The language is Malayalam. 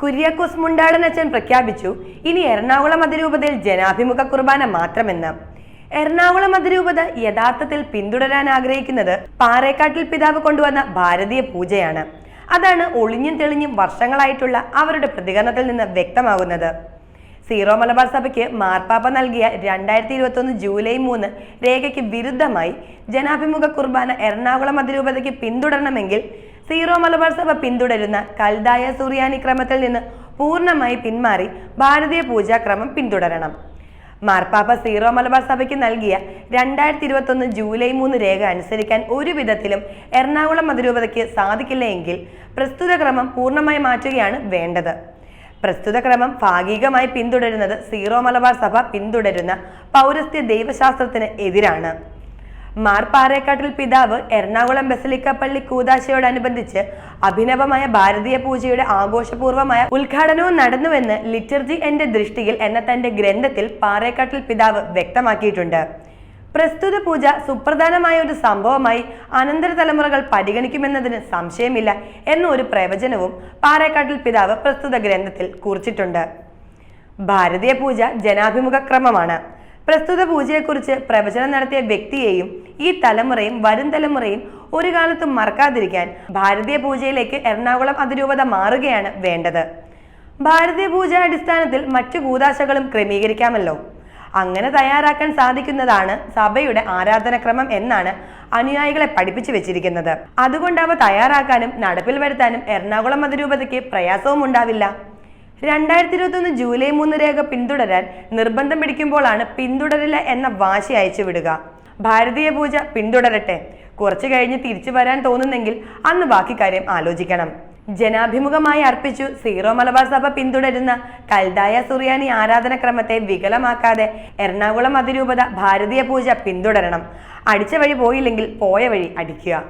കുര്യാക്കോസ് മുണ്ടാടനച്ചൻ പ്രഖ്യാപിച്ചു. ഇനി എറണാകുളം അതിരൂപതയിൽ ജനാഭിമുഖ കുർബാന മാത്രമെന്ന്. എറണാകുളം അതിരൂപത യഥാർത്ഥത്തിൽ പിന്തുടരാൻ ആഗ്രഹിക്കുന്നത് പാറേക്കാട്ടിൽ പിതാവ് കൊണ്ടുവന്ന ഭാരതീയ പൂജയാണ്. അതാണ് ഒളിഞ്ഞും തെളിഞ്ഞും വർഷങ്ങളായിട്ടുള്ള അവരുടെ പ്രതികരണത്തിൽ നിന്ന് വ്യക്തമാകുന്നത്. സീറോ മലബാർ സഭയ്ക്ക് മാർപ്പാപ്പ നൽകിയ രണ്ടായിരത്തി ഇരുപത്തൊന്ന് ജൂലൈ മൂന്ന് രേഖയ്ക്ക് വിരുദ്ധമായി ജനാഭിമുഖ കുർബാന എറണാകുളം അതിരൂപതയ്ക്ക് പിന്തുടരണമെങ്കിൽ സീറോ മലബാർ സഭ പിന്തുടരുന്ന കൽദായ സുറിയാനി ക്രമത്തിൽ നിന്ന് പൂർണമായി പിന്മാറി ഭാരതീയ പൂജാക്രമം പിന്തുടരണം. മാർപ്പാപ്പ സീറോ മലബാർ സഭയ്ക്ക് നൽകിയ രണ്ടായിരത്തി ഇരുപത്തൊന്ന് ജൂലൈ മൂന്ന് രേഖ അനുസരിക്കാൻ ഒരു വിധത്തിലും എറണാകുളം അതിരൂപതയ്ക്ക് സാധിക്കില്ല എങ്കിൽ പ്രസ്തുത ക്രമം പൂർണമായി മാറ്റുകയാണ് വേണ്ടത്. പ്രസ്തുത ക്രമം ഭാഗികമായി പിന്തുടരുന്നത് സീറോ മലബാർ സഭ പിന്തുടരുന്ന പൗരസ്ത്യ ദൈവശാസ്ത്രത്തിന് എതിരാണ്. മാർ പാറേക്കാട്ടിൽ പിതാവ് എറണാകുളം ബസലിക്ക പള്ളി കൂതാശയോടനുബന്ധിച്ച് അഭിനവമായ ഭാരതീയ പൂജയുടെ ആഘോഷപൂർവമായ ഉദ്ഘാടനവും നടന്നുവെന്ന് ലിറ്റർജി എന്റെ ദൃഷ്ടിയിൽ എന്ന തന്റെ ഗ്രന്ഥത്തിൽ പാറേക്കാട്ടിൽ പിതാവ് വ്യക്തമാക്കിയിട്ടുണ്ട്. പ്രസ്തുത പൂജ സുപ്രധാനമായ ഒരു സംഭവമായി അനന്തര തലമുറകൾ പരിഗണിക്കുമെന്നതിന് സംശയമില്ല എന്ന ഒരു പ്രവചനവും പാറേക്കാട്ടിൽ പിതാവ് പ്രസ്തുത ഗ്രന്ഥത്തിൽ കുറിച്ചിട്ടുണ്ട്. ഭാരതീയ പൂജ ജനാഭിമുഖ ക്രമമാണ്. പ്രസ്തുത പൂജയെക്കുറിച്ച് പ്രവചനം നടത്തിയ വ്യക്തിയെയും ഈ തലമുറയും വരും തലമുറയും ഒരു കാലത്തും മറക്കാതിരിക്കാൻ ഭാരതീയ പൂജയിലേക്ക് എറണാകുളം അതിരൂപത മാറുകയാണ് വേണ്ടത്. ഭാരതീയ പൂജ അടിസ്ഥാനത്തിൽ മറ്റു കൂതാശകളും ക്രമീകരിക്കാമല്ലോ. അങ്ങനെ തയ്യാറാക്കാൻ സാധിക്കുന്നതാണ് സഭയുടെ ആരാധനക്രമം എന്നാണ് അനുയായികളെ പഠിപ്പിച്ചു വെച്ചിരിക്കുന്നത്. അതുകൊണ്ട് അവ തയ്യാറാക്കാനും നടപ്പിൽ വരുത്താനും എറണാകുളം അതിരൂപതയ്ക്ക് പ്രയാസവും ഉണ്ടാവില്ല രണ്ടായിരത്തി ഇരുപത്തൊന്ന് ജൂലൈ മൂന്ന് രേഖ പിന്തുടരാൻ നിർബന്ധം പിടിക്കുമ്പോഴാണ് പിന്തുടരില്ല എന്ന വാശി അയച്ചു വിടുക. ഭാരതീയ പൂജ പിന്തുടരട്ടെ. കുറച്ചു കഴിഞ്ഞ് തിരിച്ചു വരാൻ തോന്നുന്നെങ്കിൽ അന്ന് ബാക്കി കാര്യം ആലോചിക്കണം. ജനാഭിമുഖമായി അർപ്പിച്ചു സീറോ മലബാർ സഭ പിന്തുടരുന്ന കൽദായ സുറിയാനി ആരാധനക്രമത്തെ വികലമാക്കാതെ എറണാകുളം അതിരൂപത ഭാരതീയ പൂജ പിന്തുടരണം. അടിച്ച വഴി പോയില്ലെങ്കിൽ പോയ വഴി അടിക്കുക.